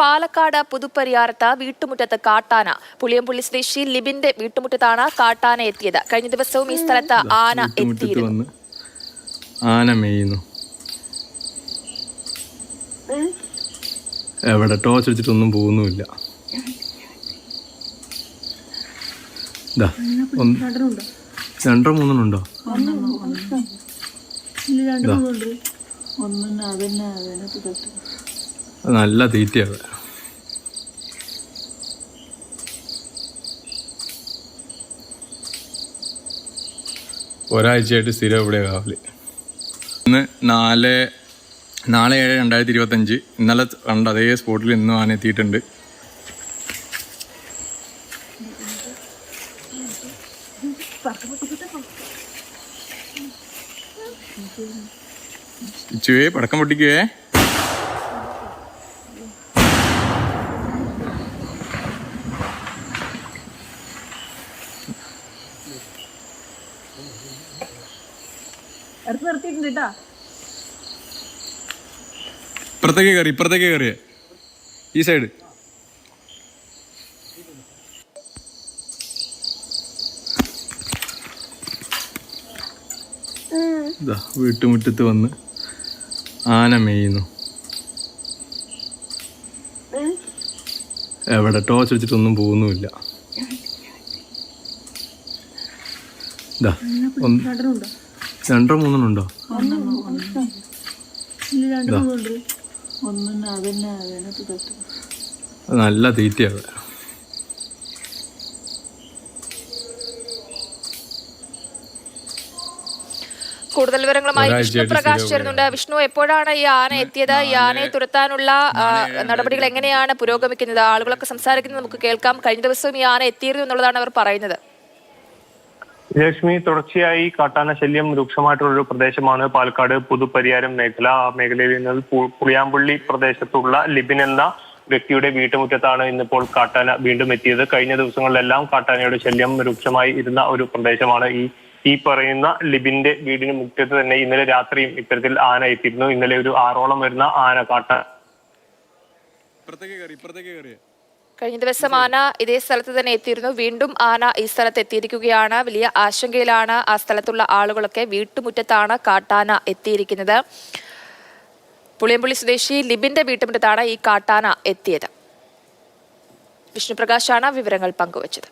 പാലക്കാട് പുതുപ്പരിയാരത്ത് വീട്ടുമുറ്റത്ത് കാട്ടാന. പുളിയമ്പുള്ളി സ്വദേശി ലിബിന്റെ വീട്ടുമുറ്റത്താണ് കാട്ടാന എത്തിയത്. കഴിഞ്ഞ ദിവസവും ഈ സ്ഥലത്ത് ആന എത്തിയിരുന്നു. ആന മേയുന്നു. എവിടെ? ടോർച്ച് അടിച്ചിട്ടൊന്നും പോകുന്നുമില്ല. ദാ, ഒന്ന് രണ്ടോ മൂന്നെണ്ണം ഉണ്ടോ? അതന്നെ അതിനകത്ത് തട്ടും നല്ല തീറ്റയാണ്. ഒരാഴ്ചയായിട്ട് സ്ഥിരം ഇവിടെ കാവൽ ഇന്ന് നാല് നാല് ഏഴ് രണ്ടായിരത്തി ഇരുപത്തഞ്ച് ഇന്നലെ കണ്ട അതേ സ്പോട്ടിൽ ഇന്നും ആന എത്തിയിട്ടുണ്ട്. ചുവേ പടക്കം പൊട്ടിക്കുവേ. അടുത്ത് നിർത്തിയിട്ടുണ്ട് കേട്ടാ ഇപ്പുറത്തേക്ക് കയറി ഇപ്പുറത്തേക്ക് കയറി. ഈ സൈഡ് ഇതാ വീട്ടുമുറ്റത്ത് വന്ന് ആന മേയുന്നു. എവിടെ ടോർച്ച് അടിച്ചിട്ടൊന്നും പോകുന്നുമില്ല. ഇതാ ഒന്ന് രണ്ടോ മൂന്നെണ്ണം ഉണ്ടോ? നല്ല തീറ്റയാണ്. കൂടുതൽ വിവരങ്ങളുമായി വിഷ്ണു പ്രകാശ് ചേരുന്നുണ്ട്. വിഷ്ണു എപ്പോഴാണ് ഈ ആന എത്തിയത്? ഈ ആനയെ തുരത്താനുള്ള നടപടികൾ എങ്ങനെയാണ് പുരോഗമിക്കുന്നത്? ആളുകളൊക്കെ സംസാരിക്കുന്നത് നമുക്ക് കേൾക്കാം. കഴിഞ്ഞ ദിവസവും ഈ ആന എത്തിയിരുന്നു എന്നുള്ളതാണ് അവർ പറയുന്നത്. ലക്ഷ്മി തുടർച്ചയായി കാട്ടാന ശല്യം രൂക്ഷമായിട്ടുള്ള ഒരു പ്രദേശമാണ് പാലക്കാട്. പുതുപ്പരിയാരം മേഖല. ആ മേഖലയിൽ നിന്ന് പുളിയാമ്പള്ളി പ്രദേശത്തുള്ള ലിബിൻ എന്ന വ്യക്തിയുടെ വീട്ടുമുറ്റത്താണ് ഇന്നിപ്പോൾ കാട്ടാന വീണ്ടും എത്തിയത്. കഴിഞ്ഞ ദിവസങ്ങളിലെല്ലാം കാട്ടാനയുടെ ശല്യം രൂക്ഷമായി ഇരുന്ന ഒരു പ്രദേശമാണ് ഈ ഈ പറയുന്ന ലിബിന്റെ വീടിന് മുറ്റത്ത് തന്നെ ഇന്നലെ രാത്രിയും ഇത്തരത്തിൽ ആന എത്തിയിരുന്നു. ഇന്നലെ ഒരു ആറോളം വരുന്ന ആന കാട്ടാന കഴിഞ്ഞ ദിവസം ആന ഇതേ സ്ഥലത്ത് തന്നെ എത്തിയിരുന്നു. വീണ്ടും ആന ഈ സ്ഥലത്ത് എത്തിയിരിക്കുകയാണ്. വലിയ ആശങ്കയിലാണ് ആ സ്ഥലത്തുള്ള ആളുകളൊക്കെ വീട്ടുമുറ്റത്താണ് കാട്ടാന എത്തിയിരിക്കുന്നത്. പുളിയമ്പുള്ളി സ്വദേശി ലിബിന്റെ വീട്ടുമുറ്റത്താണ് ഈ കാട്ടാന എത്തിയത്. വിഷ്ണുപ്രകാശാണ് വിവരങ്ങൾ പങ്കുവച്ചത്.